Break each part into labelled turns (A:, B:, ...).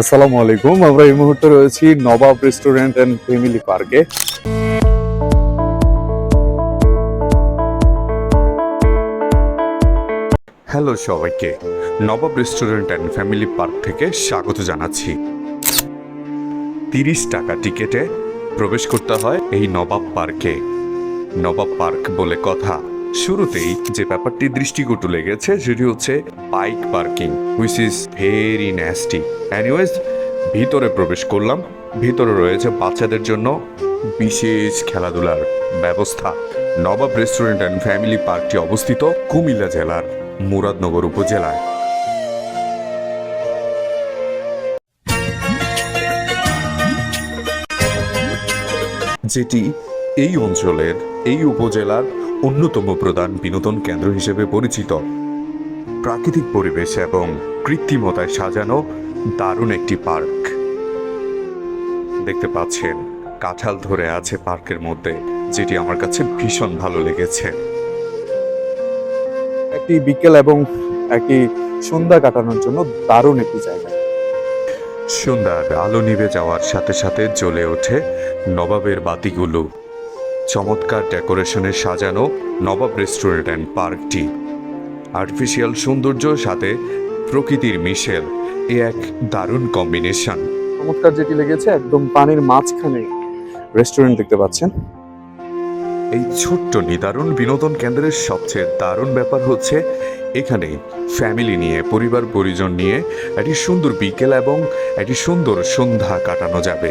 A: আসসালামু আলাইকুম। আমরা এই মুহূর্তে রয়েছি নবাব রেস্টুরেন্ট এন্ড ফ্যামিলি পার্কে।
B: হ্যালো সবাইকে, Nawab restaurant and family park থেকে স্বাগত জানাচ্ছি। তিরিশ টাকা টিকেটে প্রবেশ করতে হয় এই নবাব পার্কে। নবাব পার্ক বলে কথা। শুরুতেই যে ব্যাপারটি দৃষ্টিকটু লেগেছে সেটি হচ্ছে bike parking which is very nasty anyways ভিতরে প্রবেশ করলাম। ভিতরে রয়েছে বাচ্চাদের জন্য বিশেষ খেলাধুলার ব্যবস্থা। নবাব রেস্টুরেন্ট অ্যান্ড ফ্যামিলি পার্কটি অবস্থিত কুমিল্লা জেলার মুরাদনগর উপজেলায়। যেটি এই অঞ্চলের, এই উপজেলার অন্যতম প্রধান বিনোদন কেন্দ্র হিসেবে পরিচিত। প্রাকৃতিক পরিবেশ এবং কৃত্রিমতায় সাজানো দারুণ একটি পার্ক। দেখতে পাচ্ছেন কাঁঠাল ধরে আছে পার্কের মধ্যে যেটি আমার কাছে ভীষণ ভালো লেগেছে।
A: একটি বিকেল এবং একটি সন্ধ্যা কাটানোর জন্য দারুণ একটি জায়গা।
B: সন্ধ্যার আলো নিভে যাওয়ার সাথে সাথে জ্বলে ওঠে নবাবের বাতিগুলো। চমৎকার ডেকোরেশনে সাজানো নবাব রেস্টুরেন্ট অ্যান্ড পার্কটি। আর্টিফিশিয়াল সৌন্দর্য সাথে প্রকৃতির মিশেল এ এক দারুণ কম্বিনেশন।
A: চমৎকার যেটি লেগেছে একদম পানির মাঝখানে রেস্টুরেন্ট দেখতে পাচ্ছেন।
B: এই ছোট্ট নিদারুণ বিনোদন কেন্দ্রের সবচেয়ে দারুণ ব্যাপার হচ্ছে এখানে ফ্যামিলি নিয়ে পরিবার পরিজন নিয়ে একটি সুন্দর বিকেল এবং একটি সুন্দর সন্ধ্যা কাটানো যাবে।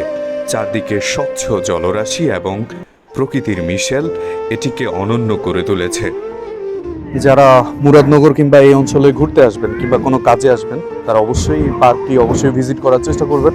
B: চারদিকে স্বচ্ছ জলরাশি এবং প্রকৃতির মিশেল এটিকে অনন্য করে তুলেছে।
A: যারা মুরাদনগর কিংবা এই অঞ্চলে ঘুরতে আসবেন কিংবা কোনো কাজে আসবেন, তারা অবশ্যই পার্কটি অবশ্যই ভিজিট করার চেষ্টা করবেন।